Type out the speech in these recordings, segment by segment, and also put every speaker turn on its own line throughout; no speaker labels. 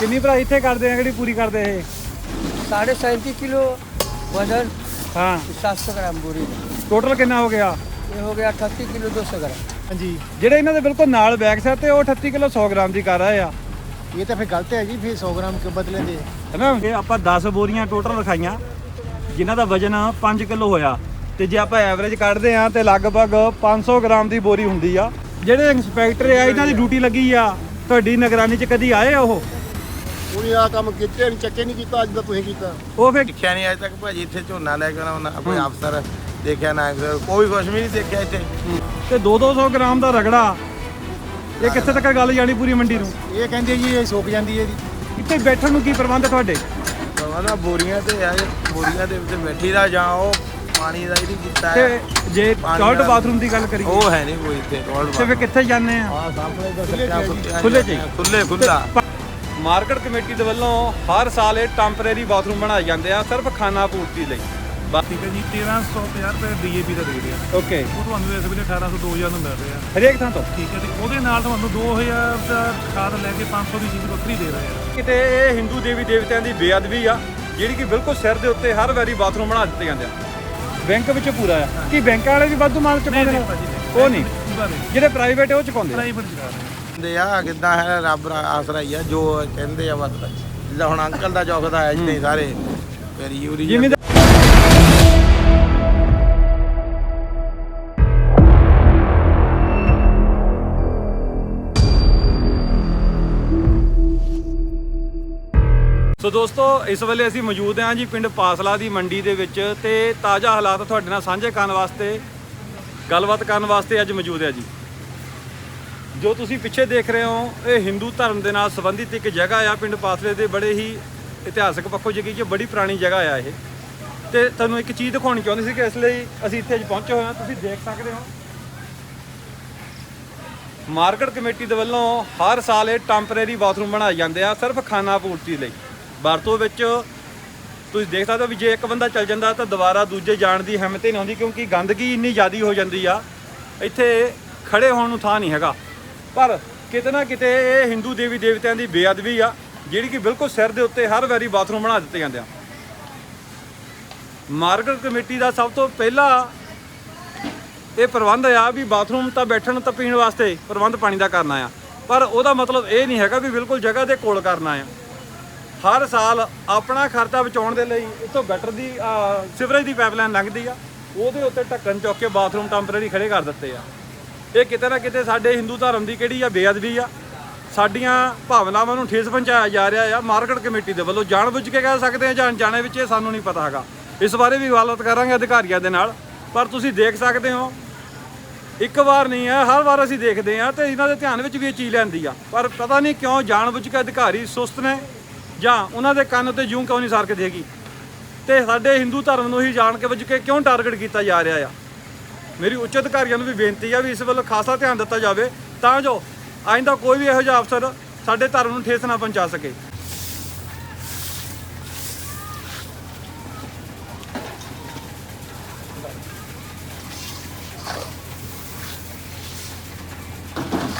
ਕਿੰਨੀ ਭਰਾ ਇੱਥੇ ਕਰਦੇ ਆ ਕਿਹੜੀ ਪੂਰੀ ਕਰਦੇ ਇਹ?
37.5 ਕਿਲੋ ਵਜ਼ਨ
ਹਾਂ।
700 ਗ੍ਰਾਮ ਬੋਰੀ।
ਟੋਟਲ ਕਿੰਨਾ ਹੋ ਗਿਆ?
ਇਹ ਹੋ ਗਿਆ 38 ਕਿਲੋ 200 ਗ੍ਰਾਮ।
ਹਾਂਜੀ। ਜਿਹੜੇ ਇਹਨਾਂ ਦੇ ਬਿਲਕੁਲ ਨਾਲ ਬੈਗ ਸਾ ਤੇ ਉਹ 38 ਕਿਲੋ 100 ਗ੍ਰਾਮ ਦੀ ਕਰ ਰਹੇ ਆ।
ਇਹ ਤਾਂ ਫਿਰ ਗਲਤ ਹੈ ਜੀ ਫਿਰ 100 ਗ੍ਰਾਮ ਕਿਉਂ ਬਦਲੇ ਦੇ?
ਹੈਨਾ ਇਹ ਆਪਾਂ 10 ਬੋਰੀਆਂ ਟੋਟਲ ਰਖਾਈਆਂ ਜਿਨ੍ਹਾਂ ਦਾ ਵਜ਼ਨ 5 ਕਿਲੋ ਹੋਇਆ। ਤੇ ਜੇ ਆਪਾਂ ਐਵਰੇਜ ਕੱਢਦੇ ਆ ਤੇ ਲਗਭਗ 500 ਗ੍ਰਾਮ ਦੀ ਬੋਰੀ ਹੁੰਦੀ ਆ। ਜਿਹੜੇ ਇਨਸਪੈਕਟਰ ਆ ਇਹਨਾਂ ਦੀ ਡਿਊਟੀ ਲੱਗੀ ਆ ਤੁਹਾਡੀ ਨਿਗਰਾਨੀ 'ਚ ਕਦੀ ਆਏ ਉਹ?
ਉਹਨੇ ਆ ਕੰਮ ਕੀਤੇ ਨਹੀਂ ਚੱਕੇ ਨਹੀਂ ਕੀਤਾ ਅੱਜ ਦਾ ਤੁਸੀਂ ਕੀਤਾ।
ਉਹ ਫਿਰ
ਦੇਖਿਆ ਨਹੀਂ ਅਜੇ ਤੱਕ ਭਾਜੀ ਇੱਥੇ ਝੋਨਾ ਲੈ ਕੇ ਆਉਣਾ ਕੋਈ ਅਫਸਰ ਦੇਖਿਆ ਨਾ ਕੋਈ ਕੁਛ ਵੀ ਨਹੀਂ ਦੇਖਿਆ ਇੱਥੇ।
ਤੇ 2-200 ਗ੍ਰਾਮ ਦਾ ਰਗੜਾ ਇਹ ਕਿੱਥੇ ਤੱਕ ਗੱਲ ਜਾਣੀ ਪੂਰੀ ਮੰਡੀ ਨੂੰ?
ਇਹ ਕਹਿੰਦੇ ਜੀ ਇਹ ਸੁੱਕ ਜਾਂਦੀ ਹੈ ਜੀ।
ਇੱਥੇ ਬੈਠਣ ਨੂੰ ਕੀ ਪ੍ਰਬੰਧ ਤੁਹਾਡੇ?
ਨਾ ਬੋਰੀਆਂ ਤੇ ਆ ਬੋਰੀਆਂ ਦੇ ਵਿੱਚ ਬੈਠੀ ਦਾ ਜਾਂ ਉਹ ਪਾਣੀ ਦਾ ਨਹੀਂ ਕੀਤਾ
ਤੇ
ਹੈ।
ਜੇ
ਪਾਣੀ
ਟਾਇਲਟ ਬਾਥਰੂਮ ਦੀ ਗੱਲ ਕਰੀਏ।
ਉਹ ਹੈ ਨਹੀਂ ਕੋਈ ਇੱਥੇ ਟੋਲ
ਤੇ ਫਿਰ ਕਿੱਥੇ ਜਾਂਦੇ ਆ?
ਆ ਸਾਹਮਣੇ ਦਾ
ਖੁੱਲੇ 'ਚ ਹੀ?
ਖੁੱਲੇ ਖੁੱਲਾ
ਮਾਰਕੀਟ ਕਮੇਟੀ ਦੇ ਵੱਲੋਂ ਹਰ ਸਾਲ ਇਹ ਟੈਂਪਰੇਰੀ ਬਾਥਰੂਮ ਬਣਾਏ ਜਾਂਦੇ ਆ ਸਿਰਫ ਖਾਣਾ ਪੂਰਤੀ ਲਈ।
ਠੀਕ ਹੈ ਜੀ 1350 ਰੁਪਏ ਡੀਏਪੀ ਦਾ ਦੇ ਰਹੇ ਆ।
ਓਕੇ।
ਉਹ ਤੁਹਾਨੂੰ ਇਸ ਵੇਲੇ 1800 2000 ਨੂੰ ਮਿਲ ਰਿਹਾ।
ਹਰੇਕ ਥਾਂ ਤੋਂ?
ਠੀਕ ਹੈ ਤੇ ਉਹਦੇ ਨਾਲ ਤੁਹਾਨੂੰ 2000 ਦਾ ਖਾਦ ਲੈ ਕੇ 500 ਦੀ ਚੀਜ਼ ਵੱਖਰੀ ਦੇ ਰਹੇ ਆ।
ਕਿਤੇ ਇਹ ਹਿੰਦੂ ਦੇਵੀ ਦੇਵਤਿਆਂ ਦੀ ਬੇਅਦਬੀ ਆ ਜਿਹੜੀ ਕਿ ਬਿਲਕੁਲ ਸਿਰ ਦੇ ਉੱਤੇ ਹਰ ਵਾਰੀ ਬਾਥਰੂਮ ਬਣਾ ਦਿੱਤੇ ਜਾਂਦੇ ਆ। ਬੈਂਕ ਵਿੱਚ ਪੂਰਾ ਆ। ਕੀ ਬੈਂਕਾਂ ਵਾਲੇ ਵੀ ਵਾਧੂ ਮਾਲ ਚੁਕਾਉਂਦੇ ਨੇ?
ਭਾਜੀ
ਉਹ ਨਹੀਂ। ਜਿਹੜੇ ਪ੍ਰਾਈਵੇਟ ਉਹ ਚੁਕਾਉਂਦੇ।
ਪ੍ਰਾਈਵੇਟ।
ਹੁੰਦੇ ਆ ਕਿੱਦਾਂ ਹੈ ਰੱਬ ਦਾ ਆਸਰਾ ਹੀ ਆ ਜੋ ਕਹਿੰਦੇ ਆ ਬਸ। ਜਿੱਦਾਂ ਹੁਣ ਅੰਕਲ ਦਾ ਚੌਕਦਾ ਹੈ ਜਿੱਦਾਂ ਸਾਰੇ ਫਿਰ ਯੂਰੀ
ਜਿਵੇਂ ਸੋ ਦੋਸਤੋ ਇਸ ਵੇਲੇ ਅਸੀਂ ਮੌਜੂਦ ਹਾਂ ਜੀ ਪਿੰਡ ਪਾਸਲਾ ਦੀ ਮੰਡੀ ਦੇ ਵਿੱਚ ਤੇ ਤਾਜ਼ਾ ਹਾਲਾਤ ਤੁਹਾਡੇ ਨਾਲ ਸਾਂਝੇ ਕਰਨ ਵਾਸਤੇ ਗੱਲਬਾਤ ਕਰਨ ਵਾਸਤੇ ਅੱਜ ਮੌਜੂਦ ਹੈ ਜੀ। ਜੋ ਤੁਸੀਂ ਪਿੱਛੇ ਦੇਖ ਰਹੇ ਹੋ, ਇਹ ਹਿੰਦੂ ਧਰਮ ਦੇ ਨਾਲ ਸੰਬੰਧਿਤ ਇੱਕ ਜਗ੍ਹਾ ਆ, ਪਿੰਡ ਪਾਸਲੇ ਦੇ ਬੜੇ ਹੀ ਇਤਿਹਾਸਕ ਪੱਖੋਂ ਜਿਹੜੀ ਕਿ ਬੜੀ ਪੁਰਾਣੀ ਜਗ੍ਹਾ ਆ ਇਹ। ਤੇ ਤੁਹਾਨੂੰ ਇੱਕ ਚੀਜ਼ ਦਿਖਾਉਣੀ ਚਾਹੁੰਦੀ ਸੀ ਕਿ ਇਸ ਲਈ ਅਸੀਂ ਇੱਥੇ ਅੱਜ ਪਹੁੰਚੇ ਹੋਏ ਹਾਂ। ਤੁਸੀਂ ਦੇਖ ਸਕਦੇ ਹੋ। ਮਾਰਕੀਟ ਕਮੇਟੀ ਦੇ ਵੱਲੋਂ ਹਰ ਸਾਲ ਇਹ ਟੈਂਪਰੇਰੀ ਬਾਥਰੂਮ ਬਣਾਏ ਜਾਂਦੇ ਆ, ਸਿਰਫ ਖਾਣਾ ਪੂਰਤੀ ਲਈ। ਵਰਤੋਂ ਵਿੱਚ ਤੁਸੀਂ ਦੇਖ ਸਕਦੇ ਹੋ ਵੀ ਜੇ ਇੱਕ ਬੰਦਾ ਚੱਲ ਜਾਂਦਾ ਤਾਂ ਦੁਬਾਰਾ ਦੂਜੇ ਜਾਣ ਦੀ ਹਿੰਮਤ ਹੀ ਨਹੀਂ ਹੁੰਦੀ ਕਿਉਂਕਿ ਗੰਦਗੀ ਇੰਨੀ ਜ਼ਿਆਦੀ ਹੋ ਜਾਂਦੀ ਆ। ਇੱਥੇ ਖੜੇ ਹੋਣ ਨੂੰ ਥਾਂ ਨਹੀਂ ਹੈਗਾ। ਪਰ ਕਿਤੇ ਨਾ ਕਿਤੇ ਇਹ ਹਿੰਦੂ ਦੇਵੀ ਦੇਵਤਿਆਂ ਦੀ ਬੇਅਦਬੀ ਆ, ਜਿਹੜੀ ਕਿ ਬਿਲਕੁਲ ਸਿਰ ਦੇ ਉੱਤੇ ਹਰ ਵਾਰੀ ਬਾਥਰੂਮ ਬਣਾ ਦਿੱਤੇ ਜਾਂਦੇ ਆ। ਮਾਰਕੀਟ ਕਮੇਟੀ ਦਾ ਸਭ ਤੋਂ ਪਹਿਲਾ ਇਹ ਪ੍ਰਬੰਧ ਆ ਵੀ ਬਾਥਰੂਮ ਤਾਂ ਬੈਠਣ ਤਾਂ ਪੀਣ ਵਾਸਤੇ ਪ੍ਰਬੰਧ ਪਾਣੀ ਦਾ ਕਰਨਾ ਆ। ਪਰ ਉਹਦਾ ਮਤਲਬ ਇਹ ਨਹੀਂ ਹੈਗਾ ਵੀ ਬਿਲਕੁਲ ਜਗ੍ਹਾ ਦੇ ਕੋਲ ਕਰਨਾ ਆ। ਹਰ ਸਾਲ ਆਪਣਾ ਖਰਚਾ ਬਚਾਉਣ ਦੇ ਲਈ ਇੱਥੋਂ ਗਟਰ ਦੀ ਸਿਵਰੇਜ ਦੀ ਪਾਈਪਲਾਈਨ ਲੰਘਦੀ ਆ। ਉਹਦੇ ਉੱਤੇ ਢੱਕਣ ਚੁੱਕ ਕੇ ਬਾਥਰੂਮ ਟੈਂਪਰੇਰੀ ਖੜੇ ਕਰ ਦਿੱਤੇ ਆ। ਇਹ ਕਿਤੇ ਨਾ ਕਿਤੇ ਸਾਡੇ ਹਿੰਦੂ ਧਰਮ ਦੀ ਕਿਹੜੀ ਆ, ਬੇਅਦਬੀ ਆ। ਸਾਡੀਆਂ ਭਾਵਨਾਵਾਂ ਨੂੰ ਠੇਸ ਪਹੁੰਚਾਇਆ ਜਾ ਰਿਹਾ ਆ, ਮਾਰਕੀਟ ਕਮੇਟੀ ਦੇ ਵੱਲੋਂ। ਜਾਣਬੁੱਝ ਕੇ ਕਹਿ ਸਕਦੇ ਆ ਜਾਂ ਅਣਜਾਣੇ ਵਿੱਚ, ਇਹ ਸਾਨੂੰ ਨਹੀਂ ਪਤਾ ਹੈਗਾ। ਇਸ ਬਾਰੇ ਵੀ ਗੱਲਬਾਤ ਕਰਾਂਗੇ ਅਧਿਕਾਰੀਆਂ ਦੇ ਨਾਲ। ਪਰ ਤੁਸੀਂ ਦੇਖ ਸਕਦੇ ਹੋ, ਇੱਕ ਵਾਰ ਨਹੀਂ ਹੈ ਹਰ ਵਾਰ ਅਸੀਂ ਦੇਖਦੇ ਆ ਤੇ ਇਹਨਾਂ ਦੇ ਧਿਆਨ ਵਿੱਚ ਵੀ ਇਹ ਚੀਜ਼ ਲੈਂਦੀ ਆ। ਪਰ ਪਤਾ ਨਹੀਂ ਕਿਉਂ ਜਾਣਬੁੱਝ ਕੇ ਅਧਿਕਾਰੀ ਸੁਸਤ ਨੇ ਜਾਂ ਉਹਨਾਂ ਦੇ ਕੰਨ ਉੱਤੇ ਜੂੰ ਕਿਉਂ ਨਹੀਂ ਸਾਰ ਕੇ ਦੇਗੀ। ਤੇ ਸਾਡੇ ਹਿੰਦੂ ਧਰਮ ਨੂੰ ਹੀ ਜਾਣ ਕੇ ਬੁੱਝ ਕੇ ਕਿਉਂ ਟਾਰਗੇਟ ਕੀਤਾ ਜਾ ਰਿਹਾ ਆ? ਮੇਰੀ ਉੱਚ ਅਧਿਕਾਰੀਆਂ ਨੂੰ ਵੀ ਬੇਨਤੀ ਆ ਵੀ ਇਸ ਵੱਲ ਖਾਸਾ ਧਿਆਨ ਦਿੱਤਾ ਜਾਵੇ ਤਾਂ ਜੋ ਆਇੰਦਾ ਕੋਈ ਵੀ ਇਹੋ ਜਿਹਾ ਅਫਸਰ ਸਾਡੇ ਧਰਮ ਨੂੰ ਠੇਸ ਨਾ ਪਹੁੰਚਾ ਸਕੇ।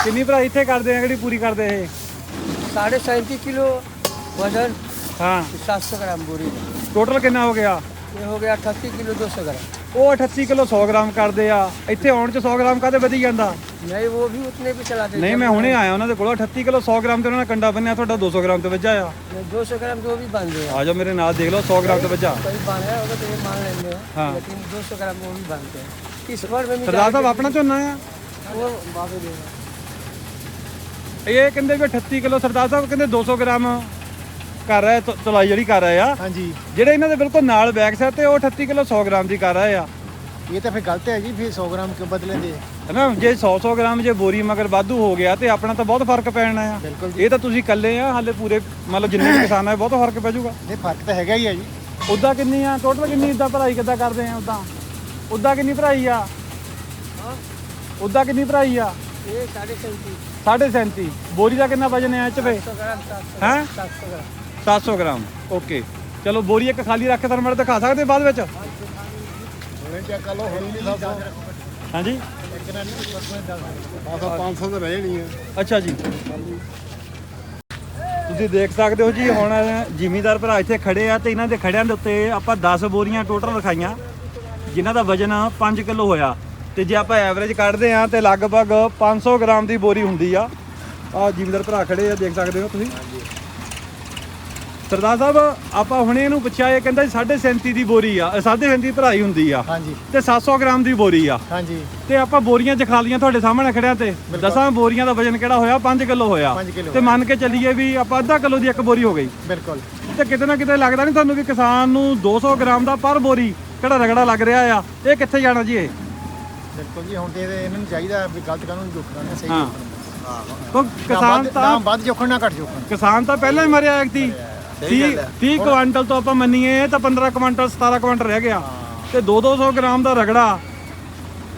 ਕਿੰਨੀ ਭਰਾ ਇੱਥੇ ਕਰਦੇ ਆ ਕਿਹੜੀ ਪੂਰੀ ਕਰਦੇ ਇਹ?
37.5 ਕਿਲੋ ਵਜ਼ਨ
ਹਾਂ।
700 ਗ੍ਰਾਮ ਬੋਰੀ।
ਟੋਟਲ ਕਿੰਨਾ ਹੋ ਗਿਆ?
ਇਹ ਹੋ ਗਿਆ 88 ਕਿਲੋ 200 ਗ੍ਰਾਮ।
ਉਹ 38 ਕਿਲੋ 100 ਗ੍ਰਾਮ ਕਰਦੇ ਆ ਇੱਥੇ ਆਉਣ ਚ 100 ਗ੍ਰਾਮ ਕਾਹਦੇ ਵਧੀ ਜਾਂਦਾ
नहीं वो भी उतने पे चलाते
ਨਹੀਂ ਮੈਂ ਹੁਣੇ ਆਇਆ ਉਹਨਾਂ ਦੇ ਕੋਲ 38 ਕਿਲੋ 100 ਗ੍ਰਾਮ ਤੇ ਉਹਨਾਂ ਨੇ ਕੰਡਾ ਬੰਨਿਆ ਤੁਹਾਡਾ 200 ਗ੍ਰਾਮ ਤੇ ਵੱਜਾ ਆ
दो सौ ग्राम तो वो भी बांध देगा
ਆ ਜਾਓ ਮੇਰੇ ਨਾਲ ਦੇਖ ਲਓ 100 ਗ੍ਰਾਮ ਤੇ ਵੱਜਾ
कहीं बांधा होगा तो ये मान लेंगे
हाँ।
लेकिन दो सौ ग्राम वो भी बांधते हैं इस बार में भी
ਸਰਦਾਰ ਸਾਹਿਬ ਆਪਣਾ ਝੋਨਾ ਆ
वो बाबू देगा
ਇਹ ਕਹਿੰਦੇ ਵੀ 38 ਕਿਲੋ ਸਰਦਾਰ ਸਾਹਿਬ ਕਹਿੰਦੇ 200 ਗ੍ਰਾਮ ਕਰ ਆਏ ਤੁਲਾਈ ਜਿਹੜੀ ਕਰ ਆਏ ਆ।
ਹਾਂਜੀ।
ਜਿਹੜੇ ਇਹਨਾਂ ਦੇ ਬਿਲਕੁਲ ਨਾਲ ਬੈਕ ਸਾਈਡ ਤੇ ਉਹ 38 ਕਿਲੋ 100 ਗ੍ਰਾਮ ਦੀ ਕਰ ਆਏ ਆ।
ਇਹ ਤਾਂ ਫਿਰ ਗਲਤ ਹੈ ਜੀ ਫਿਰ 100 ਗ੍ਰਾਮ ਕਿਉਂ ਬਦਲੇ ਦੇ?
ਹਨਾ ਜੇ 100 100 ਗ੍ਰਾਮ ਜੇ ਬੋਰੀ ਮਗਰ ਵਾਧੂ ਹੋ ਗਿਆ ਤੇ ਆਪਣਾ ਤਾਂ ਬਹੁਤ ਫ਼ਰਕ ਪੈਣਾ ਆ। ਇਹ ਤਾਂ ਤੁਸੀਂ ਇਕੱਲੇ ਆ ਹਾਲੇ ਪੂਰੇ ਮਤਲਬ ਜਿੰਨੇ ਕਿਸਾਨ ਆ ਬਹੁਤ ਫ਼ਰਕ ਪੈ ਜਾਊਗਾ।
ਨਹੀਂ ਫ਼ਰਕ ਤਾਂ ਹੈਗਾ ਹੀ ਆ ਜੀ।
ਉਦਾਂ ਕਿੰਨੀ ਆ ਟੋਟਲ ਕਿੰਨੀ ਇਦਾਂ ਭਰਾਈ ਕਿੱਦਾਂ ਕਰਦੇ ਆ ਉਦਾਂ? ਉਦਾਂ ਕਿੰਨੀ ਭਰਾਈ ਆ? ਉਦਾਂ ਕਿੰਨੀ ਭਰਾਈ ਆ?
ਇਹ 37.5
37.5 ਬੋਰੀ ਦਾ ਕਿੰਨਾ ਵਜਨ ਹੈ ਇਹ ਚ ਵੇ ਹੈ? 700 ਗ੍ਰਾਮ ਓਕੇ। ਚਲੋ ਬੋਰੀ ਇੱਕ ਖਾਲੀ ਰੱਖ ਕੇ ਤੁਹਾਨੂੰ ਮੈਂ ਦਿਖਾ ਸਕਦੇ ਬਾਅਦ ਵਿੱਚ।
ਹੁਣੇ ਚੈੱਕ ਕਰ ਲਓ ਹੁਣੇ ਨਹੀਂ ਦੱਸ
ਹਾਂਜੀ?
ਇੱਕ ਨਾ ਨਹੀਂ ਪਰਸੋਂ 10 500 ਤਾਂ ਰਹਿ ਨਹੀਂ ਹੈ
ਅੱਛਾ ਜੀ। ਤੁਸੀਂ ਤੁਸੀਂ ਦੇਖ ਸਕਦੇ ਹੋ ਜੀ ਹੁਣ ਜ਼ਿਮੀਂਦਾਰ ਭਰਾ ਇੱਥੇ ਖੜੇ ਆ ਤੇ ਇਹਨਾਂ ਦੇ ਖੜਿਆਂ ਦੇ ਉੱਤੇ ਆਪਾਂ 10 ਬੋਰੀਆਂ ਟੋਟਲ ਰਖਾਈਆਂ ਜਿਨ੍ਹਾਂ ਦਾ ਵਜ਼ਨ 5 ਕਿਲੋ ਹੋਇਆ। ਤੇ ਜੇ ਆਪਾਂ ਐਵਰੇਜ ਕੱਢਦੇ ਆ ਤੇ ਲਗਭਗ 500 ਗ੍ਰਾਮ ਦੀ ਬੋਰੀ ਹੁੰਦੀ ਆ। ਆ ਜ਼ਿਮੀਂਦਾਰ ਭਰਾ ਖੜੇ ਆ ਦੇਖ ਸਕਦੇ ਹੋ ਤੁਸੀਂ। ਸਰਦਾਰ ਸਾਹਿਬ ਆਪਾਂ ਹੁਣੇ ਇਹਨੂੰ ਪੁੱਛਿਆ ਇਹ ਕਹਿੰਦਾ 37.5 ਦੀ ਬੋਰੀ ਆ 37.5 ਭਰਾਈ ਹੁੰਦੀ ਆ
ਹਾਂਜੀ।
ਤੇ 700 ਗ੍ਰਾਮ ਦੀ ਬੋਰੀ ਆ।
ਹਾਂਜੀ।
ਤੇ ਆਪਾਂ ਬੋਰੀਆਂ ਚ ਖਾ ਲੀਆਂ ਤੁਹਾਡੇ ਸਾਹਮਣੇ ਖੜਿਆ ਤੇ। ਦਸਾਂ ਬੋਰੀਆਂ ਦਾ ਵਜ਼ਨ ਕਿਹੜਾ ਹੋਇਆ? 5 ਕਿਲੋ ਹੋਇਆ। ਤੇ ਮੰਨ ਕੇ ਚੱਲੀਏ ਵੀ ਆਪਾਂ ਅੱਧਾ ਕਿਲੋ ਦੀ ਇੱਕ ਬੋਰੀ ਹੋ ਗਈ।
ਬਿਲਕੁਲ।
ਤੇ ਕਿਤੇ ਨਾ ਕਿਤੇ ਲੱਗਦਾ ਨਹੀਂ ਤੁਹਾਨੂੰ ਵੀ ਕਿਸਾਨ ਨੂੰ 200 ਗ੍ਰਾਮ ਦਾ ਪਰ ਬੋਰੀ ਕਿਹੜਾ ਰਗੜਾ ਲੱਗ ਰਿਹਾ ਆ? ਇਹ ਕਿੱਥੇ ਜਾਣਾ ਜੀ ਇਹ?
ਬਿਲਕੁਲ ਜੀ ਹੁਣ ਤੇ ਇਹਦੇ- ਇਹਨਾਂ ਨੂੰ ਚਾਹੀਦਾ ਵੀ ਗਲਤ ਕਾਨੂੰਨ ਜੋਖਣਾ ਨੇ ਸਹੀ
ਹਾਂ। ਕਿਸਾਨ ਤਾਂ
ਵੱਧ ਜੋਖਣ ਨਾ ਘੱਟ ਜੋਖਣ।
ਕਿਸਾਨ ਤਾਂ ਪਹਿਲਾਂ ਹੀ ਮਰਿਆ ਐਕਤੀ 30 30 ਕੁਆਂਟਲ ਤੋਂ ਆਪਾਂ ਮੰਨੀਏ ਤਾਂ 15 ਕੁਆਂਟਲ 17 ਕੁਆਂਟਲ ਰਹਿ ਗਿਆ। ਤੇ 2-200 ਗ੍ਰਾਮ ਦਾ ਰਗੜਾ।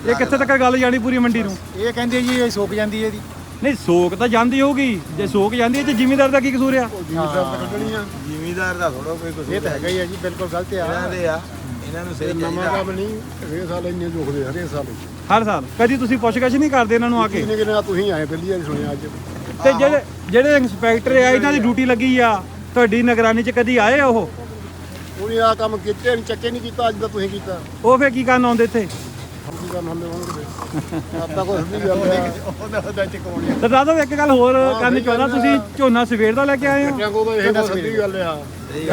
ਇਹ ਕਿੱਥੇ ਤੱਕ ਗੱਲ ਜਾਣੀ ਪੂਰੀ ਮੰਡੀ ਨੂੰ?
ਇਹ ਕਹਿੰਦੇ ਜੀ ਇਹ ਸੁੱਕ ਜਾਂਦੀ ਹੈ ਇਹਦੀ।
ਨਹੀਂ ਸੋਕ ਤਾਂ ਜਾਂਦੀ ਹੋਊਗੀ। ਜੇ ਸੋਕ ਜਾਂਦੀ ਹੈ ਤੇ ਜ਼ਿਮੀਂਦਾਰ ਦਾ ਕੀ ਕਸੂਰ ਆ?
ਜ਼ਿਮੀਦਾਰ ਤਾਂ ਕੱਢਣੀ ਆ।
ਜ਼ਿਮੀਦਾਰ ਦਾ ਥੋੜਾ ਕੋਈ ਕੁਝ
ਇਹ ਤਾਂ ਹੈਗਾ ਹੀ ਹੈ ਜੀ ਬਿਲਕੁਲ ਗਲਤ
ਇਹਨਾਂ
ਆ
ਦੇ ਆ। ਇਹਨਾਂ ਨੂੰ ਸਹੀ
ਨਵਾਂ ਕੰਮ ਨਹੀਂ ਹਰੇਕ ਸਾਲ ਇੰਨੇ ਦੁਖਦੇ ਹਰੇਕ ਸਾਲ।
ਹਰ ਸਾਲ। ਕਦੀ ਤੁਸੀਂ ਪੁੱਛਗਛ ਨਹੀਂ ਕਰਦੇ ਇਹਨਾਂ ਨੂੰ ਆ ਕੇ?
ਕਿੰਨੇ ਕਿੰਨੇ ਤੁਸੀਂ ਆਏ ਪਹਿਲੀ ਵਾਰੀ ਸੁਣਿਆ ਅੱਜ।
ਤੇ ਜਿਹੜੇ ਜਿਹੜੇ ਇੰਸਪੈਕਟਰ ਆ ਇਹਨਾਂ ਦੀ ਡਿਊਟੀ ਲੱਗੀ ਆ। ਤੁਹਾਡੀ ਨਿਗਰਾਨੀ 'ਚ ਕਦੀ ਆਏ ਉਹ?
ਉਹਨੇ ਆ ਕੰਮ ਕੀਤੇ ਨਹੀਂ ਚੱਕੇ ਨਹੀਂ ਕੀਤਾ ਅੱਜ ਦਾ ਤੁਸੀਂ ਕੀਤਾ।
ਉਹ ਫੇਰ ਕੀ ਕਰਨ ਆਉਂਦੇ ਇੱਥੇ?
ਕੀ ਕੰਮ ਹੋਣਗੇ ਆਪਾਂ
ਉਹਦਾ
ਤੇ ਦਾਦਾ ਇੱਕ ਗੱਲ ਹੋਰ ਕਰਨੀ ਚਾਹੁੰਦਾ ਤੁਸੀਂ ਝੋਨਾ ਸਵੇਰ ਦਾ ਲੈ ਕੇ ਆਏ ਹੋ?
ਬੱਚਿਆਂ ਕੋਲ ਤਾਂ ਇਹ ਕੋਈ ਸਿੱਧੀ ਗੱਲ ਆ।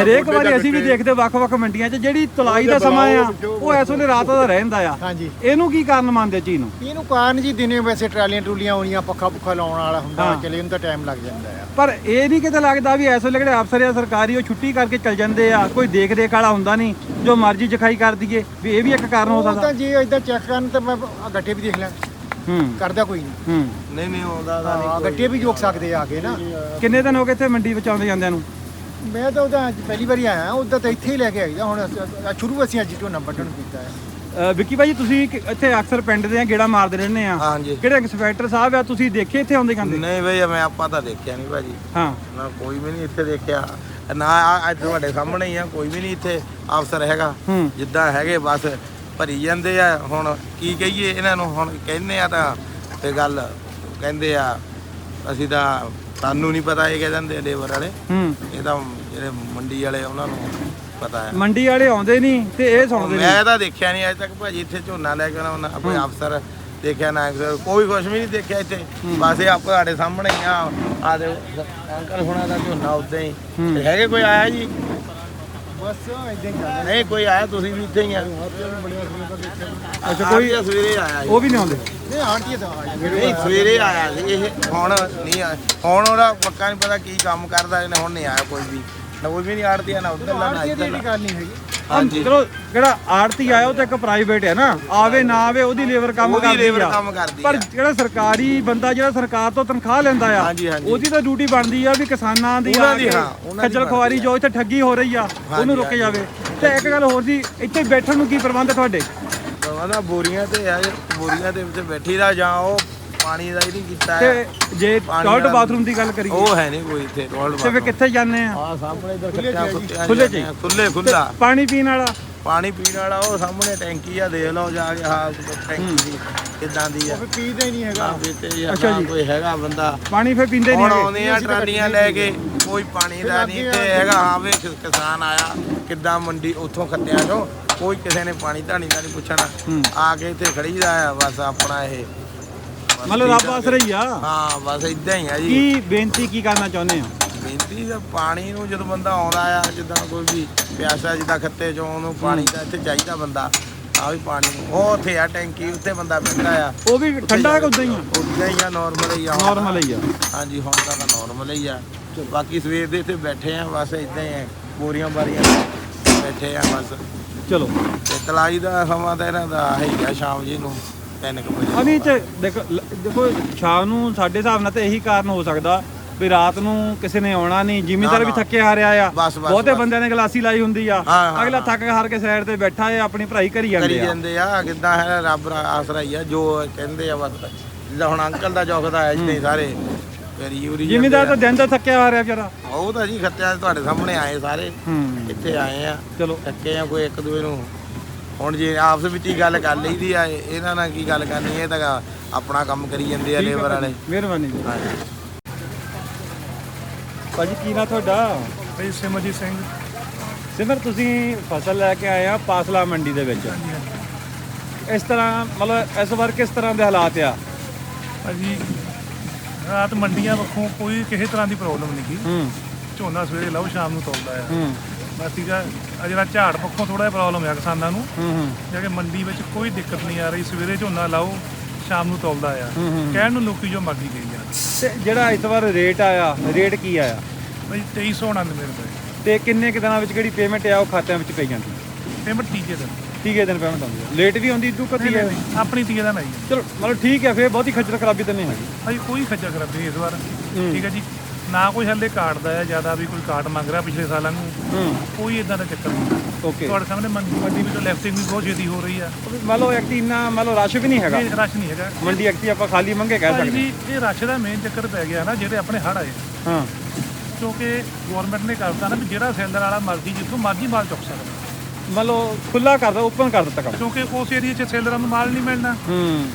ਹਰੇਕ ਵਾਰੀ ਅਸੀਂ ਵੀ ਦੇਖਦੇ ਵੱਖ-ਵੱਖ ਮੰਡੀਆਂ 'ਚ ਜਿਹੜੀ ਤੁਲਾਈ ਦਾ ਸਮਾਂ ਆ ਉਹ ਇਸ ਵੇਲੇ ਰਾਤ ਦਾ ਰਹਿੰਦਾ ਆ।
ਹਾਂਜੀ।
ਇਹਨੂੰ ਕੀ ਕਾਰਨ ਮੰਨਦੇ ਚੀਜ਼ ਨੂੰ
ਇਹਨੂੰ ਕਾਰਨ ਜੀ ਦਿਨੇ ਵੈਸੇ ਟਰਾਲੀਆਂ ਟਰੂਲੀਆਂ ਆਉਣੀਆਂ ਪੱਖਾ ਪੁੱਖਾ ਲਾਉਣ ਵਾਲਾ ਹੁੰਦਾ। ਚਲੇ ਤਾਂ ਟਾਈਮ ਲੱਗ ਜਾਂਦਾ ਆ।
ਪਰ ਇਹ ਨਹੀਂ ਕਿਤੇ ਲੱਗਦਾ ਵੀ ਵੇਲੇ ਜਿਹੜੇ ਅਫਸਰ ਆ ਸਰਕਾਰੀ ਉਹ ਛੁੱਟੀ ਕਰਕੇ ਚਲ ਜਾਂਦੇ ਆ ਕੋਈ ਦੇਖ ਰੇਖ ਵਾਲਾ ਹੁੰਦਾ ਨਹੀਂ ਜੋ ਮਰਜ਼ੀ ਜਖਾਈ ਕਰ ਦਈਏ ਵੀ ਇਹ ਵੀ ਇੱਕ ਕਾਰਨ ਹੋ ਸਕਦਾ।
ਤਾਂ ਜੇ ਇਦਾਂ ਚੈੱਕ ਕਰਨ ਤਾਂ ਮੈਂ ਆਹ ਗੱਟੇ ਵੀ ਦੇਖ ਲਾਂ
ਹੂੰ।
ਕਰਦਾ ਕੋਈ ਨਹੀਂ।
ਹੂੰ।
ਨਹੀਂ ਨਹੀਂ ਆਉਂਦਾ ਤਾਂ
ਹਾਂ ਗੱਟੇ ਵੀ ਜੋਕ ਸਕਦੇ ਆ ਕੇ ਨਾ।
ਕਿੰਨੇ ਦਿਨ ਹੋ ਗਏ ਇੱਥੇ ਮੰਡੀ ਵਿੱਚ ਆਉਂਦੇ ਜਾਂਦਿਆਂ ਨੂੰ?
ਮੈਂ ਤਾਂ ਉਹਦਾ ਅੱਜ ਪਹਿਲੀ ਵਾਰੀ ਆਇਆ ਉਦੋਂ ਤਾਂ ਇੱਥੇ ਹੀ ਲੈ ਕੇ ਆਈਦਾ ਹੁਣ ਅਸੀਂ- ਸ਼ੁਰੂ ਅਸੀਂ ਅੱਜ ਝੋਨਾ ਵੱਢਣ ਕੀਤਾ ਹੈ
ਵਿੱਕੀ ਭਾਈ ਤੁਸੀਂ ਕਿ- ਇੱਥੇ ਅਕਸਰ ਪਿੰਡ ਦੇ ਆ ਗੇੜਾ ਮਾਰਦੇ ਰਹਿੰਦੇ ਆ।
ਹਾਂਜੀ।
ਕਿਹੜੇ ਇੰਸਪੈਕਟਰ ਸਾਹਿਬ ਆ? ਤੁਸੀਂ ਦੇਖੇ ਇੱਥੇ ਆਉਂਦੇ ਜਾਂਦੇ?
ਨਹੀਂ ਬਈ ਮੈਂ ਆਪਾਂ ਤਾਂ ਦੇਖਿਆ ਨਹੀਂ ਭਾਜੀ।
ਹਾਂ।
ਨਾ ਕੋਈ ਵੀ ਨਹੀਂ ਇੱਥੇ ਦੇਖਿਆ। ਨਾ ਆ- ਅੱਜ ਤੁਹਾਡੇ ਸਾਹਮਣੇ ਹੀ ਆ ਕੋਈ ਵੀ ਨਹੀਂ ਇੱਥੇ ਅਫਸਰ ਹੈਗਾ।
ਹੂੰ।
ਜਿੱਦਾਂ ਹੈਗੇ ਬਸ ਭਰੀ ਜਾਂਦੇ ਆ। ਹੁਣ ਕੀ ਕਹੀਏ ਇਹਨਾਂ ਨੂੰ? ਹੁਣ ਕਹਿੰਦੇ ਆ ਤਾਂ ਤੇ ਗੱਲ ਕਹਿੰਦੇ ਆ ਅਸੀਂ ਤਾਂ ਸਾਨੂੰ ਨਹੀਂ ਪਤਾ ਇਹ ਕਹਿ ਦਿੰਦੇ ਲੇਬਰ ਵਾਲੇ।
ਹੂੰ।
ਇਹ ਤਾਂ ਜਿਹੜੇ ਮੰਡੀ ਵਾਲੇ ਉਹਨਾਂ ਨੂੰ ਪਤਾ ਹੈ।
ਮੰਡੀ ਵਾਲੇ ਆਉਂਦੇ ਨਹੀਂ ਤੇ ਇਹ ਸੁਣਦੇ ਨਹੀਂ।
ਮੈਂ ਤਾਂ ਦੇਖਿਆ ਨਹੀਂ ਅਜੇ ਤੱਕ ਭਾਜੀ ਇੱਥੇ ਝੋਨਾ ਲੈ ਕੇ ਆਉਣਾ ਕੋਈ ਅਫਸਰ ਦੇਖਿਆ ਨਾ ਅਫਸਰ ਕੋਈ ਕੁਛ ਵੀ ਨਹੀਂ ਦੇਖਿਆ ਇੱਥੇ। ਬਸ ਇਹ ਆਪ ਤੁਹਾਡੇ ਸਾਹਮਣੇ ਆ। ਆ ਦੇ ਅੰਕਲ ਹੁਣਾਂ ਦਾ ਝੋਨਾ ਉਦਾਂ ਹੀ। ਤੇ ਹੈਗੇ ਕੋਈ ਆਇਆ ਜੀ?
ਬਸ ਇਦਾਂ ਹੀ
ਨਹੀਂ ਕੋਈ ਆਇਆ? ਤੁਸੀਂ ਵੀ ਇੱਥੇ ਹੀ ਆ।
ਅੱਛਾ, ਕੋਈ-
ਸਵੇਰੇ ਆਇਆ
ਉਹ ਵੀ ਨਹੀਂ ਆਉਂਦੇ?
ਨਹੀਂ ਆਂਟੀ ਤਾਂ ਆ ਜਾਂਦੇ
ਨਹੀਂ ਸਵੇਰੇ ਆਇਆ ਸੀ ਇਹ ਹੁਣ ਨਹੀਂ ਆਇਆ ਹੁਣ ਉਹਦਾ ਪੱਕਾ ਨਹੀਂ ਪਤਾ ਕੀ ਕੰਮ ਕਰਦਾ ਇਹਨੇ ਹੁਣ ਨਹੀਂ ਆਇਆ ਕੋਈ ਵੀ। ਨਾ ਕੋਈ ਵੀ ਨਹੀਂ ਆੜਦੀ ਨਾ ਉਧਰ ਨਾ
ਆਂਟੀ ਦੀ
ਇੱਧਰ
ਗੱਲ ਨਹੀਂ ਹੈਗੀ।
ਹਾਂਜੀ।
ਚਲੋ ਜਿਹੜਾ ਆੜਤੀ ਆਇਆ ਉਹ ਤਾਂ ਇੱਕ ਪ੍ਰਾਈਵੇਟ ਹੈ ਨਾ। ਆਵੇ ਨਾ ਆਵੇ ਉਹਦੀ ਲੇਬਰ ਕੰਮ
ਉਹਦੀ
ਕਰਦੀ
ਲੇਬਰ
ਆ।
ਕੰਮ ਕਰਦੀ
ਪਰ
ਆ।
ਜਿਹੜਾ ਸਰਕਾਰੀ ਬੰਦਾ ਜਿਹੜਾ ਸਰਕਾਰ ਤੋਂ ਤਨਖਾਹ ਲੈਂਦਾ ਆ
ਹਾਂਜੀ, ਹਾਂਜੀ।
ਉਹਦੀ ਤਾਂ ਡਿਊਟੀ ਬਣਦੀ ਆ ਵੀ ਕਿਸਾਨਾਂ ਦੀ
ਉਹਨਾਂ
ਆ
ਦੀ,
ਕੇ
ਹਾਂ, ਉਹਨਾਂ ਦੀ
ਖੱਜਲ ਖੁਆਰੀ ਜੋ ਇੱਥੇ ਠੱਗੀ ਹੋ ਰਹੀ ਆ ਉਹਨੂੰ ਰੋਕੇ
ਹਾਂਜੀ।
ਜਾਵੇ। ਤੇ ਇੱਕ ਗੱਲ ਹੋਰ ਜੀ ਇੱਥੇ ਬੈਠਣ ਨੂੰ ਕੀ ਪ੍ਰਬੰਧ ਹੈ ਤੁਹਾਡੇ?
ਬੋਰੀਆਂ ਤੇ ਆ ਬੋਰੀਆਂ ਦੇ ਵਿੱਚ ਬੈਠੀ ਦਾ ਜਾਂ ਉਹ ਪਾਣੀ ਦਾ ਹੀ ਨਹੀਂ ਕੀਤਾ
ਤੇ
ਹੈ।
ਜੇ
ਪਾਣੀ
ਟਾਇਲਟ
ਵਾਲਾ-
ਬਾਥਰੂਮ ਦੀ ਗੱਲ ਕਰੀਏ।
ਉਹ ਹੈ ਨਹੀਂ ਕੋਈ ਇੱਥੇ ਰੋਲ
ਤੇ ਫਿਰ ਕਿੱਥੇ ਜਾਂਦੇ ਆ?
ਆ ਸਾਹਮਣੇ ਇਧਰ
ਜੀ।
ਕੁੱਤਿਆਂ
ਖੁੱਲੇ ਚ ਹੀ।
ਖੁੱਲੇ ਖੁੱਲਾ
ਪਾਣੀ ਪੀਣ ਵਾਲਾ?
ਪਾਣੀ ਪੀਣ ਵਾਲਾ ਉਹ ਸਾਹਮਣੇ ਟੈਂਕੀ ਆ ਦੇਖ ਲਓ ਜਾ ਕੇ ਹਾਂ ਟੈਂਕੀ ਦੀ ਕਿੱਦਾਂ ਦੀ ਆ।
ਪੀਦਾ ਹੀ ਨਹੀਂ ਹੈਗਾ।
ਪੀਤੇ ਜਾਂ
ਅੱਛਾ
ਨਾ
ਜੀ।
ਕੋਈ ਹੈਗਾ ਬੰਦਾ।
ਪਾਣੀ ਫੇਰ ਪੀਂਦੇ ਨਹੀਂ
ਹੁਣ
ਹੈਗੇ।
ਆਉਂਦੀਆਂ ਟਰਾਲੀਆਂ ਲੈ ਕੇ ਕੋਈ ਪਾਣੀ ਦਾ ਨਹੀਂ ਤੇ ਹੈਗਾ। ਹਾਂ ਵੇ ਕਿਸ- ਕਿਸਾਨ ਆਇਆ ਕਿੱਦਾਂ ਮੰਡੀ ਉੱਥੋਂ ਖੱਤਿਆਂ ਚੋਂ ਕੋਈ ਕਿਸੇ ਨੇ ਪਾਣੀ ਧਾਣੀ ਦਾ ਨਹੀਂ। ਪੁੱਛਣਾ। ਆ ਕੇ ਇੱਥੇ ਖੜੀ ਦਾ ਆ ਬਸ ਆਪਣਾ ਇਹ।
ਮਤਲਬ ਰੱਬ। ਆਸਰੇ ਹੀ ਆ।
ਹਾਂ ਬਸ ਇਦਾਂ ਹੀ ਆ ਜੀ।
ਕੀ ਬੇਨਤੀ ਕੀ ਕਰਨਾ ਚਾਹੁੰਦੇ ਹੋ?
ਬੇਨਤੀ ਦਾ ਪਾਣੀ ਨੂੰ ਜਦੋਂ ਬੰਦਾ ਆਉਂਦਾ ਆ ਜਿੱਦਾਂ ਕੋਈ ਵੀ ਪਿਆਸਾ ਜਿੱਦਾਂ ਖੱਤੇ ਚੋਂ ਉਹਨੂੰ ਪਾਣੀ ਦਾ ਇੱਥੇ ਚਾਹੀਦਾ ਬੰਦਾ ਆ ਵੀ ਪਾਣੀ ਨੂੰ। ਉਹ ਉੱਥੇ ਆ ਟੈਂਕੀ ਉੱਥੇ ਬੰਦਾ ਬੈਠਾ ਆ।
ਉਹ ਵੀ ਠੰਡਾ ਕਿ ਉਦਾਂ ਹੀ ਆ?
ਉਦਾਂ ਹੀ ਆ ਨਾਰਮਲ ਹੀ ਆ। ਹੁਣ
ਨਾਰਮਲ ਹੀ ਆ।
ਹਾਂਜੀ ਹੁਣ ਤਾਂ ਨਾਰਮਲ ਹੀ ਆ। ਬਾਕੀ ਸਵੇਰ ਦੇ ਇੱਥੇ ਬੈਠੇ ਆ ਬਸ ਇਦਾਂ ਹੀ ਆ। ਬੋਰੀਆਂ ਬਾਰੀਆਂ ਬੈਠੇ ਆ ਬਸ।
ਚਲੋ।
ਤੇ ਤਲਾਈ ਦਾ ਸਮਾਂ ਤਾਂ ਇਹਨਾਂ ਦਾ ਹੈਗਾ ਸ਼ਾਮ ਜੀ ਨੂੰ। 3 ਵਜੇ
ਅਭੀ ਚ ਦੇਖੋ ਲ- ਦੇਖੋ ਸ਼ਾਮ ਨੂੰ ਸਾਡੇ ਹਿਸਾਬ ਨਾਲ ਤਾਂ ਇਹੀ ਕਾਰਨ ਹੋ ਸਕਦਾ ਵੀ ਰਾਤ ਨੂੰ ਕਿਸੇ ਨੇ ਆਉਣਾ ਨਹੀਂ ਜ਼ਿਮੀਂਦਾਰ ਵੀ। ਥੱਕੇ ਹਾਰਿਆ ਆ।
ਬਸ, ਬਸ,
ਬਹੁਤੇ। ਬੰਦਿਆਂ ਨੇ ਗਲਾਸੀ ਲਾਈ ਹੁੰਦੀ ਆ।
ਹਾਂ, ਹਾਂ,
ਅਗਲਾ। ਥੱਕ ਹਾਰ ਕੇ ਸਾਈਡ ਤੇ ਬੈਠਾ ਹੈ ਆਪਣੀ ਭਰਾਈ ਕਰੀ
ਕਰੀ
ਜਾਂਦੇ ਆ।
ਜਾਂਦੇ ਆ ਕਿੱਦਾਂ ਹੈ ਰੱਬ ਦਾ ਆਸਰਾ ਹੀ ਆ ਜੋ ਕਹਿੰਦੇ ਆ ਬਸ ਜਿੱਦਾਂ ਹੁਣ ਅੰਕਲ ਦਾ ਚੌਕਦਾ ਹੈ ਜਿੱਦਾਂ ਹੀ। ਸਾਰੇ। ਫਿਰ ਯੂਰੀ
ਜ਼ਿਮੀਂਦਾਰ ਤਾਂ ਦਿਨ ਦਾ ਥੱਕਿਆ ਹਾਰਿਆ ਵਿਚਾਰਾ।
ਉਹ ਤਾਂ ਜੀ ਖੱਤਿਆਂ ਤੁਹਾਡੇ ਸਾਹਮਣੇ ਆਏ ਸਾਰੇ
ਹੂੰ।
ਇੱਥੇ ਆਏ ਆ
ਚਲੋ।
ਥੱਕੇ ਆ ਕੋਈ ਇੱਕ ਦੂਏ ਨੂੰ। ਹੁਣ ਜੇ ਆਪਸ ਵਿੱਚ ਹੀ ਗੱਲ ਕਰ ਲਈਦੀ ਆ ਇਹ- ਇਹਨਾਂ ਨਾਲ ਕੀ ਗੱਲ ਕਰਨੀ ਇਹ ਤਾਂ ਆਪਣਾ ਕੰਮ ਕਰੀ ਜਾਂਦੇ ਆ ਲੇਬਰ ਵਾਲੇ।
ਮਿਹਰਬਾਨੀ ਜੀ।
ਹਾਂਜੀ
ਭਾਜੀ ਕੀ ਨਾਂ ਤੁਹਾਡਾ?
ਭਾਈ ਸਿਮਰਜੀਤ ਸਿੰਘ।
ਸਿਮਰ ਤੁਸੀਂ ਫਸਲ ਲੈ ਕੇ ਆਏ ਆ ਪਾਸਲਾ ਮੰਡੀ ਦੇ ਵਿੱਚ। ਇਸ ਤਰ੍ਹਾਂ ਮਤਲਬ ਇਸ ਵਾਰ ਕਿਸ ਤਰ੍ਹਾਂ ਦੇ ਹਾਲਾਤ ਆ?
ਭਾਜੀ ਰਾਤ ਮੰਡੀਆਂ ਵੱਖੋਂ ਕੋਈ ਕਿਸੇ ਤਰ੍ਹਾਂ ਦੀ ਪ੍ਰੋਬਲਮ ਨਹੀਂ ਗਈ
ਹੂੰ।
ਝੋਨਾ ਸਵੇਰੇ ਲਾਓ ਸ਼ਾਮ ਨੂੰ ਤੋਲਦਾ ਆ।
ਹੂੰ
ਆ। ਆ ਜਿਹੜਾ ਝਾੜ ਪੱਖੋਂ ਥੋੜਾ ਜਿਹਾ ਪ੍ਰੋਬਲਮ ਆ ਕਿਸਾਨਾਂ ਨੂੰ।
ਹੂੰ ਹੂੰ।
ਕੇ ਮੰਡੀ ਵਿੱਚ ਕੋਈ ਦਿੱਕਤ ਨਹੀਂ ਆ ਰਹੀ। ਸਵੇਰੇ ਝੋਨਾ ਲਾਓ ਸ਼ਾਮ ਨੂੰ ਤੋਲਦਾ ਆ।
ਹੂੰ, ਹੂੰ।
ਕਹਿਣ ਨੂੰ ਲੋਕੀ ਜੋ ਮਰਜ਼ੀ ਕਹੀ ਆ
ਤੇ ਜਿਹੜਾ ਇਸ ਵਾਰ ਰੇਟ ਆਇਆ ਰੇਟ ਕੀ ਆਇਆ?
ਭਾਈ 2399 ਰੁਪਏ।
ਤੇ ਕਿੰਨੇ ਕੁ ਦਿਨਾਂ ਵਿੱਚ ਜਿਹੜੀ ਪੇਮੈਂਟ ਆ ਉਹ ਖਾਤਿਆਂ ਵਿੱਚ ਪਈ ਜਾਂਦੀ?
ਪੇਮੈਂਟ ਤੀਜੇ ਦਿਨ।
ਤੀਏ ਦਿਨ ਪੇਮੈਂਟ ਆਉਂਦੀ ਹੈ ਲੇਟ ਵੀ ਆਉਂਦੀ ਤੂੰ ਕਦੀ ਹੈ
ਆਪਣੀ ਤੀਜੇ ਦਿਨ ਆਈ ਆ।
ਚਲੋ ਮਤਲਬ ਠੀਕ ਹੈ ਫੇਰ ਬਹੁਤੀ ਖੱਜਲ ਖਰਾਬੀ ਤਾਂ ਨਹੀਂ ਹੈਗੀ।
ਭਾਈ ਕੋਈ ਖੱਜਾ ਖਰਾਬੀ ਇਸ ਵਾਰ। ਠੀਕ ਹੈ ਜੀ। ਨਾ ਕੋਈ ਹੱਲੇ ਕਾਰਡ ਦਾ ਹੈ ਜ਼ਿਆਦਾ ਵੀ ਕੋਈ ਕਾਰਡ ਮੰਗ ਰਿਹਾ ਪਿਛਲੇ ਸਾਲਾਂ ਨੂੰ। ਕੋਈ ਇਦਾਂ ਦਾ ਚੱਕਰ ਨਹੀਂ।
ਓਕੇ।
ਤੁਹਾਡੇ ਸਾਹਮਣੇ ਮੰਡੀ ਮੰਡੀ ਵਿੱਚ ਲੈਫਟਿੰਗ ਵੀ ਬਹੁਤ ਛੇਤੀ ਹੋ ਰਹੀ ਆ।
ਮੰਨ ਲਓ ਐਕਟੀ ਇੰਨਾ ਮੰਨ ਲਓ ਰਸ਼ ਵੀ ਨਹੀਂ ਹੈਗਾ।
ਰਸ਼ ਨਹੀਂ ਹੈਗਾ।
ਮੰਡੀ ਐਕਟੀ ਆਪਾਂ ਖਾਲੀ ਮੰਗੇ ਕਹਿ ਸਕਦੇ
ਜੀ ਇਹ ਰਸ਼ ਦਾ ਮੇਨ ਚੱਕਰ ਪੈ ਗਿਆ ਨਾ ਜਿਹੜੇ ਆਪਣੇ ਹੜ ਆਏ।
ਹਾਂ।
ਕਿਉਂਕਿ ਗਵਰਨਮੈਂਟ ਨੇ ਕਰਤਾ ਨਾ ਵੀ ਜਿਹੜਾ ਸੈਲਰ ਵਾਲਾ ਮਰਜ਼ੀ ਜਿੱਥੋਂ ਮਰਜ਼ੀ ਮਾਲ ਚੁੱਕ ਸਕਦਾ।
ਮੰਨ ਲਓ ਖੁੱਲਾ ਕਰਦਾ ਓਪਨ ਕਰ ਦਿੱਤਾ ਕੰਮ।
ਕਿਉਂਕਿ ਉਸ ਏਰੀਆ 'ਚ ਸੈਲਰਾਂ ਨੂੰ ਮਾਲ ਨਹੀਂ ਮਿਲਣਾ।
ਹੂੰ।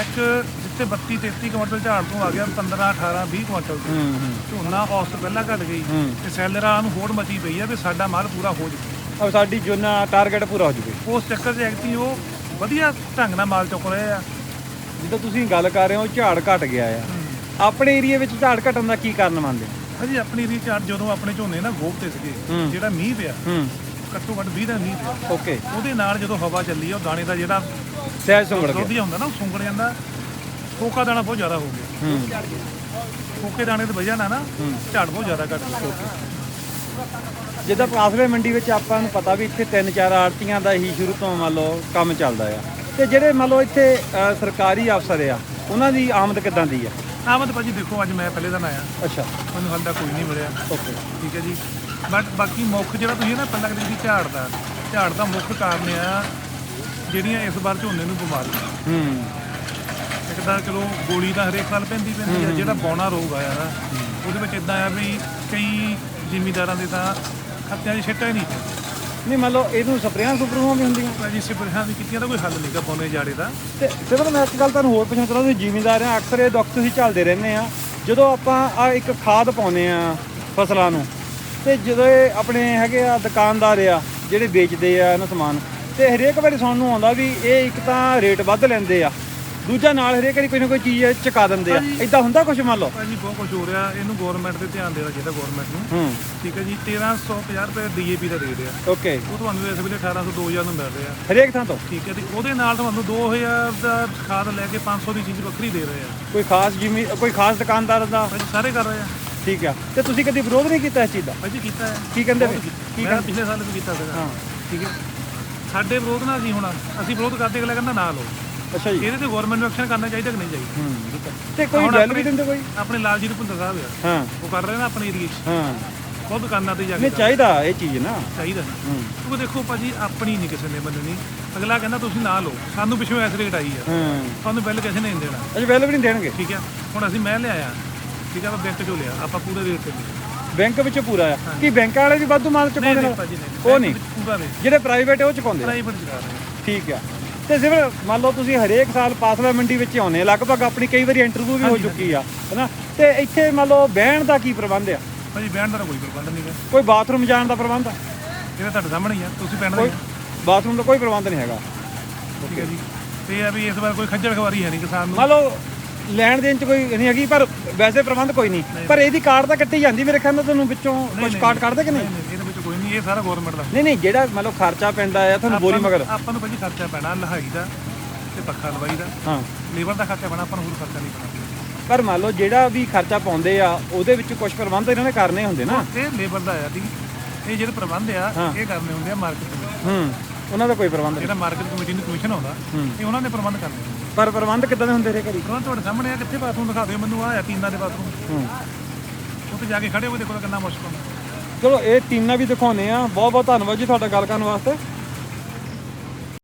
ਇੱਕ ਜਿੱਥੇ 32 33 ਕੁਇੰਟਲ ਝਾੜ ਤੋਂ ਆ ਗਿਆ 15 18 20 ਕੁਇੰਟਲ ਤੇ।
ਹੂੰ ਹੂੰ।
ਝੋਨਾ ਔਸਤ ਪਹਿਲਾਂ ਘਟ ਗਈ। ਤੇ ਸੈਲਰਾਂ ਨੂੰ ਹੋੜ ਮਚੀ ਪਈ ਆ ਵੀ ਸਾਡਾ ਮਾਲ ਪੂਰਾ ਹੋ ਜਾਵੇ
ਅਬ ਸਾਡੀ ਜੋਨਾ ਟਾਰਗੇਟ ਪੂਰਾ ਹੋ ਜੂਵੇ
ਉਸ ਚੱਕਰ 'ਚ ਐਕਟੀ ਉਹ ਵਧੀਆ ਢੰਗ ਨਾਲ ਮਾਲ ਚੁੱਕ ਰਹੇ ਆ।
ਜਿੱਦਾਂ ਤੁਸੀਂ ਗੱਲ ਕਰ ਰਹੇ ਹੋ ਝਾੜ ਘਟ ਗਿਆ ਆ। ਆਪਣੇ ਏਰੀਆ ਵਿੱਚ ਝਾੜ ਘਟਣ ਦਾ ਕੀ ਕਾਰਨ ਮੰਨਦੇ ਹੋ?
ਅਜੀ ਆਪਣੀ ਰੀ ਝਾੜ ਜਦੋਂ ਆਪਣੇ ਝੋਨੇ ਨਾ ਗੋਬ ਤੇ ਸੀਗੇ। ਜਿਹੜਾ ਮੀਂਹ ਪਿਆ
ਹੂੰ।
ਘੱਟੋ ਘੱਟ 20 ਦਾ ਮੀਂਹ ਪਿਆ।
ਓਕੇ।
ਉਹਦੇ ਨਾਲ ਜਦੋਂ ਹਵਾ ਚੱਲੀ ਉਹ ਦਾਣੇ ਦਾ ਜਿਹੜਾ
ਸਹਿਜ ਸੁੰਗੜ ਗਿਆ।
ਦੁੱਧ ਹੁੰਦਾ ਨਾ ਉਹ ਸੁੰਗੜ ਜਾਂਦਾ। ਫੋਕਾ ਦਾਣਾ ਬਹੁਤ ਜ਼ਿਆਦਾ ਹੋ ਗਿਆ।
ਹੂੰ।
ਫੋਕੇ ਦਾਣੇ ਦੀ ਵਜ੍ਹਾ ਨਾਲ ਨਾ ਝਾੜ ਬਹੁਤ ਜ਼ਿਆਦਾ ਘਟ ਗਿਆ।
ਜਿੱਦਾਂ ਪਾਸਵੇ ਮੰਡੀ ਵਿੱਚ ਆਪਾਂ ਨੂੰ ਪਤਾ ਵੀ ਇੱਥੇ ਤਿੰਨ ਚਾਰ ਆੜਤੀਆਂ ਦਾ ਹੀ ਸ਼ੁਰੂ ਤੋਂ ਮੰਨ ਲਓ ਕੰਮ ਚੱਲਦਾ ਆ। ਤੇ ਜਿਹੜੇ ਮੰਨ ਲਓ ਇੱਥੇ ਅ, ਸਰਕਾਰੀ ਅਫਸਰ ਆ ਉਹਨਾਂ ਦੀ ਆਮਦ ਕਿੱਦਾਂ ਦੀ ਆ?
ਆਮਦ ਭਾਜੀ ਦੇਖੋ ਅੱਜ ਮੈਂ ਪਹਿਲੇ ਦਿਨ ਆਇਆ।
ਅੱਛਾ।
ਮੈਨੂੰ ਹਾਲੇ ਕੋਈ ਨਹੀਂ ਮਿਲਿਆ।
ਓਕੇ।
ਠੀਕ ਹੈ ਜੀ। ਬਟ ਬਾਕੀ ਮੁੱਖ ਜਿਹੜਾ ਤੁਸੀਂ ਨਾ ਪਹਿਲਾਂ ਕਹਿੰਦੇ ਸੀ ਝਾੜ ਦਾ ਝਾੜ ਦਾ ਮੁੱਖ ਕਾਰਨ ਆ ਜਿਹੜੀਆਂ ਇਸ ਵਾਰ ਝੋਨੇ ਨੂੰ ਬਿਮਾਰੀਆਂ
ਹੂੰ।
ਇੱਕ ਤਾਂ ਚਲੋ ਗੋਲੀ ਤਾਂ ਹਰੇਕ ਸਾਲ ਪੈਂਦੀ ਪੈਂਦੀ ਆ ਜਿਹੜਾ ਬੌਣਾ ਰੋਗ ਆਇਆ ਨਾ ਉਹਦੇ ਵਿੱਚ ਇਦਾਂ ਆ ਵੀ ਕਈ ਜ਼ਿਮੀਦਾਰਾਂ ਦੇ ਤਾਂ ਖੱਤਿਆਂ 'ਚ ਛਿੱਟਾ ਹੀ ਨਹੀਂ
ਨਹੀਂ ਮੰਨ ਲਓ ਇਹਨੂੰ ਸਪਰੇਆਂ ਸੁਪਰੂਆਂ ਵੀ ਹੁੰਦੀਆਂ।
ਭਾਜੀ ਸਿਪਰਹਾਂ ਵੀ ਕੀਤੀਆਂ ਤਾਂ ਕੋਈ ਹੱਲ ਨਹੀਂਗਾ ਬੌਨੇ ਜਾੜੇ ਦਾ।
ਤੇ ਸਿਰਫ ਮੈਂ ਇੱਕ ਗੱਲ ਤੁਹਾਨੂੰ ਹੋਰ ਪੁੱਛਣਾ ਚਾਹੁੰਦਾ ਤੁਸੀਂ ਜ਼ਿਮੀਂਦਾਰ ਆ ਅਕਸਰ ਇਹ ਦੁੱਖ ਤੁਸੀਂ ਝੱਲਦੇ ਰਹਿੰਦੇ ਆ। ਜਦੋਂ ਆਪਾਂ ਆ ਇੱਕ ਖਾਦ ਪਾਉਂਦੇ ਆ ਫਸਲਾਂ ਨੂੰ ਤੇ ਜਦੋਂ ਇਹ ਆਪਣੇ ਹੈਗੇ ਆ ਦੁਕਾਨਦਾਰ ਆ ਜਿਹੜੇ ਵੇਚਦੇ ਆ ਇਹਨਾਂ ਸਮਾਨ ਤੇ ਹਰੇਕ ਵਾਰੀ ਸੁਣਨ ਨੂੰ ਆਉਂਦਾ ਵੀ ਇਹ ਇੱਕ ਤਾਂ ਰੇਟ ਵੱਧ ਲੈਂਦੇ ਆ ਦੂਜਾ ਨਾਲ ਹਰੇਕ ਵਾਰੀ ਕੋਈ ਨਾ ਕੋਈ ਚੀਜ਼ ਚੁਕਾ ਦਿੰਦੇ ਆ। ਇਦਾਂ ਹੁੰਦਾ ਕੁਝ ਮੰਨ ਲਓ?
ਭਾਜੀ ਬਹੁਤ ਕੁਝ ਹੋ ਰਿਹਾ। ਇਹਨੂੰ ਗਵਰਨਮੈਂਟ ਤੇ ਧਿਆਨ ਦੇਣਾ ਚਾਹੀਦਾ ਗਵਰਨਮੈਂਟ ਨੂੰ।
ਹੂੰ।
ਠੀਕ ਹੈ ਜੀ 1350 ਰੁਪਏ ਡੀਏਪੀ ਦਾ ਰੇਟ ਆ।
ਓਕੇ।
ਉਹ ਤੁਹਾਨੂੰ ਇਸ ਵੇਲੇ 1800 2000 ਨੂੰ ਮਿਲ ਰਿਹਾ।
ਹਰੇਕ ਥਾਂ ਤੋਂ?
ਠੀਕ ਹੈ ਤੇ ਉਹਦੇ ਨਾਲ ਤੁਹਾਨੂੰ 2000 ਦਾ ਖਾਦ ਲੈ ਕੇ 500 ਦੀ ਚੀਜ਼ ਵੱਖਰੀ ਦੇ ਰਹੇ ਆ।
ਕੋਈ ਖਾਸ ਜਿਮੀ ਕੋਈ ਖਾਸ ਦੁਕਾਨਦਾਰ ਦਾ?
ਭਾਜੀ ਸਾਰੇ ਕਰ ਰਹੇ ਆ।
ਠੀਕ ਆ। ਤੇ ਤੁਸੀਂ ਕਦੀ ਵਿਰੋਧ ਨਹੀਂ ਕੀਤਾ ਇਸ ਚੀਜ਼ ਦਾ?
ਭਾਜੀ ਕੀਤਾ ਹੈ।
ਕੀ ਕਹਿੰਦੇ
ਬਹੁਤ
ਫਿਰ?
ਕੀਤਾ।
ਕੀ
ਮੈਂ ਪਿਛਲੇ ਸਾਲ ਵੀ ਕੀਤਾ ਸੀਗਾ।
ਹਾਂ।
ਠੀਕ ਹੈ। ਸਾਡੇ ਵਿਰੋਧ ਨਾਲ ਜੀ ਹੁਣ। ਅਸੀਂ ਵਿਰੋਧ ਕਰਦੇ ਅਗਲਾ ਕਹਿੰਦਾ ਨਾ ਲਓ।
ਅੱਛਾ ਜੀ।
ਇਹਦੇ ਤੇ ਗਵਰਨਮੈਂਟ ਨੂੰ ਐਕਸ਼ਨ ਕਰਨਾ ਚਾਹੀਦਾ ਕਿ ਨਹੀਂ ਚਾਹੀਦਾ?
ਹੂੰ ਠੀਕ ਆ। ਤੇ ਕੋਈ
ਹੁਣ
ਗੱਲ ਵੀ
ਆਪਣੇ-
ਦਿੰਦੇ ਕੋਈ?
ਆਪਣੇ ਲਾਲ ਜੀ ਭੁੰਦਰ ਸਾਹਿਬ ਆ।
ਹਾਂ।
ਉਹ ਕਰ ਰਹੇ ਨਾ ਆਪਣੇ ਏਰੀਏ 'ਚ।
ਹਾਂ।
ਬਹੁਤ ਦੁਕਾਨਾਂ ਤੇ ਜਾ ਕੇ
ਨਹੀਂ ਚਾਹੀਦਾ ਇਹ ਚੀਜ਼ ਨਾ।
ਚਾਹੀਦਾ।
ਹੂੰ।
ਕਿਉਂਕਿ ਦੇਖੋ ਭਾਜੀ ਆਪਣੀ ਨਹੀਂ ਕਿਸੇ ਨੇ ਮੰਨਣੀ। ਅਗਲਾ ਕਹਿੰਦਾ ਤੁਸੀਂ ਨਾ ਲਓ। ਸਾਨੂੰ ਪਿੱਛੋਂ ਐਸ ਰੇਟ ਆਈ ਆ।
ਹਾਂ।
ਤੁਹਾਨੂੰ ਬਿੱਲ ਕਿਸੇ ਨੇ ਨਹੀਂ ਦੇਣਾ।
ਅਜੇ ਵੈਲ ਵੀ ਨਹੀਂ ਦੇਣਗੇ।
ਠੀਕ ਹੈ ਹੁਣ ਅਸੀਂ ਮੈਂ ਲਿਆਇਆ। ਠੀਕ ਆਪਾਂ ਬੈਂਕ ਚੋਂ ਲਿਆ। ਆਪਾਂ ਪੂਰੇ ਰੇਟ ਤੇ ਲਿਆ।
ਬੈਂਕ ਵਿੱਚ ਪੂਰਾ ਆ। ਕੀ ਬੈਂਕ ਵਾਲੇ ਵੀ ਵਾਧੂ ਮਾਲ
ਨਹੀਂ
ਚੁਕਾਉਂਦੇ
ਨਹੀਂ
ਨੇ
ਭਾਜੀ ਨਹੀਂ
ਉਹ ਨਹੀਂ।
ਪੂਰਾ ਰੇਟ
ਜਿਹੜੇ ਪ੍ਰਾਈਵੇਟ ਉਹ ਚੁਕਾਉਂਦੇ।
ਪ੍ਰਾਈਵੇਟ ਚਲਾ ਰਹੇ।
ਠੀਕ ਆ। ਤੇ ਸਿਰ ਮੰਨ ਲਓ ਤੁਸੀਂ ਹਰੇਕ ਸਾਲ ਪਾਸਵਾ ਮੰਡੀ ਵਿੱਚ ਆਉਂਦੇ ਲਗਭਗ ਆਪਣੀ ਕਈ ਵਾਰੀ ਇੰਟਰਵਿਊ ਵੀ ਹੋ ਚੁੱਕੀ ਆ ਹੈਨਾ? ਤੇ ਇੱਥੇ ਮੰਨ ਲਓ ਬਹਿਣ ਦਾ ਕੀ ਪ੍ਰਬੰਧ ਆ?
ਭਾਜੀ ਬੈਂਡ ਦਾ ਕੋਈ ਪ੍ਰਬੰਧ ਨਹੀਂ ਹੈ
ਕੋਈ ਬਾਥਰੂਮ ਜਾਣ ਦਾ ਪ੍ਰਬੰਧ ਆ?
ਜਿਹੜਾ ਤੁਹਾਡੇ ਸਾਹਮਣੇ ਹੀ ਆ। ਤੁਸੀਂ ਬੈਂਡ ਦਾ।
ਬਾਥਰੂਮ ਦਾ ਕੋਈ ਪ੍ਰਬੰਧ ਨਹੀਂ ਹੈਗਾ।
ਠੀਕ ਹੈ ਜੀ। ਤੇ ਇਹ ਆ ਵੀ ਇਸ ਵਾਰ ਕੋਈ ਖੱਜਲ ਖਵਾਰੀ ਹੈ ਨਹੀਂ ਕਿਸਾਨ ਨੂੰ?
ਮੰਨ ਲਓ ਲੈਣ ਦੇਣ ਚ ਕੋਈ ਨਹੀਂ ਹੈਗੀ ਪਰ ਵੈਸੇ ਪ੍ਰਬੰਧ ਕੋਈ ਨਹੀਂ। ਪਰ ਇਹਦੀ ਕਾਰਡ ਤਾਂ ਕੱਟੀ ਜਾਂਦੀ ਮੇਰੇ ਖਿਆਲ ਨਾਲ ਤੁਹਾਨੂੰ ਵਿੱਚੋਂ ਕੁਝ ਕਾਰਡ ਕੱਢਦੇ ਕਿ ਨਹੀਂ
ਇਹਦੇ ਵਿੱਚ ਕੋਈ ਨਹੀਂ ਇਹ ਸਾਰਾ ਗਵਰਨਮੈਂਟ ਦਾ।
ਨਹੀਂ ਨਹੀਂ ਜਿਹੜਾ ਮੰਨ ਲਓ ਖਰਚਾ ਪੈਂਦਾ ਆ ਤੁਹਾਨੂੰ ਬੋਰੀ ਮਗਰ।
ਆਪਾਂ ਨੂੰ ਭਾਜੀ ਖਰਚਾ ਪੈਣਾ ਲਹਾਈ ਦਾ ਤੇ ਪੱਖਾ ਲਵਾਈ ਦਾ।
ਹਾਂ।
ਲੇਬਰ ਦਾ ਖਰਚਾ ਪੈਣਾ ਆਪਾਂ ਨੂੰ ਹੋਰ ਖਰਚਾ ਨਹੀਂ ਪੈਣਾ।
ਪਰ ਮੰਨ ਲਓ ਜਿਹੜਾ ਵੀ ਖਰਚਾ ਪਾਉਂਦੇ ਆ ਉਹਦੇ ਵਿੱਚ ਕੁਝ ਪ੍ਰਬੰਧ ਇਹਨਾਂ ਨੇ ਕਰਨੇ ਹੁੰਦੇ ਨਾ।
ਇਹ ਲੇਬਰ ਦਾ ਆ ਦੀ ਇਹ ਜਿਹੜੇ ਪ੍ਰਬੰਧ ਆ। ਇਹ ਕਰਨੇ ਹੁੰਦੇ ਆ ਮਾਰਕੀਟ ਕਮੇਟੀ
ਹੂੰ ਉਹਨਾਂ ਦਾ ਕੋਈ ਪ੍ਰਬੰਧ ਨਹੀਂ।
ਜਿਹੜਾ ਮਾਰਕੀਟ ਕਮੇਟੀ ਨੂੰ ਕਮਿਸ਼ਨ ਆਉਂਦਾ ਇਹ ਉਹਨਾਂ ਨੇ ਪ੍ਰਬੰਧ ਕਰਨੇ
ਪਰ ਪ੍ਰਬੰਧ ਕਿੱਦਾਂ ਦੇ ਹੁੰਦੇ ਰੇ ਘਰੀ?
ਉਹਨਾਂ ਤੁਹਾਡੇ ਸਾਹਮਣੇ ਆ ਕਿੱਥੇ ਬਾਥਰੂਮ ਦਿਖਾ ਦਿਓ ਮੈਨੂੰ ਆ ਟੀਨਾਂ ਦੇ ਬਾਥਰੂਮ
ਹੂੰ।
ਉੱਥੇ ਜਾ ਕੇ ਖੜੇ ਹੋਏ ਦੇਖੋ ਤਾਂ ਕਿੰਨਾ ਮੁਸ਼ਕਲ।
ਚਲੋ ਇਹ ਟੀਨਾਂ ਵੀ ਦਿਖਾਉਨੇ ਆ। ਬਹੁਤ ਬਹੁਤ ਧੰਨਵਾਦ ਜੀ ਤੁਹਾਡਾ ਗੱਲ ਕਰਨ ਵਾਸਤੇ।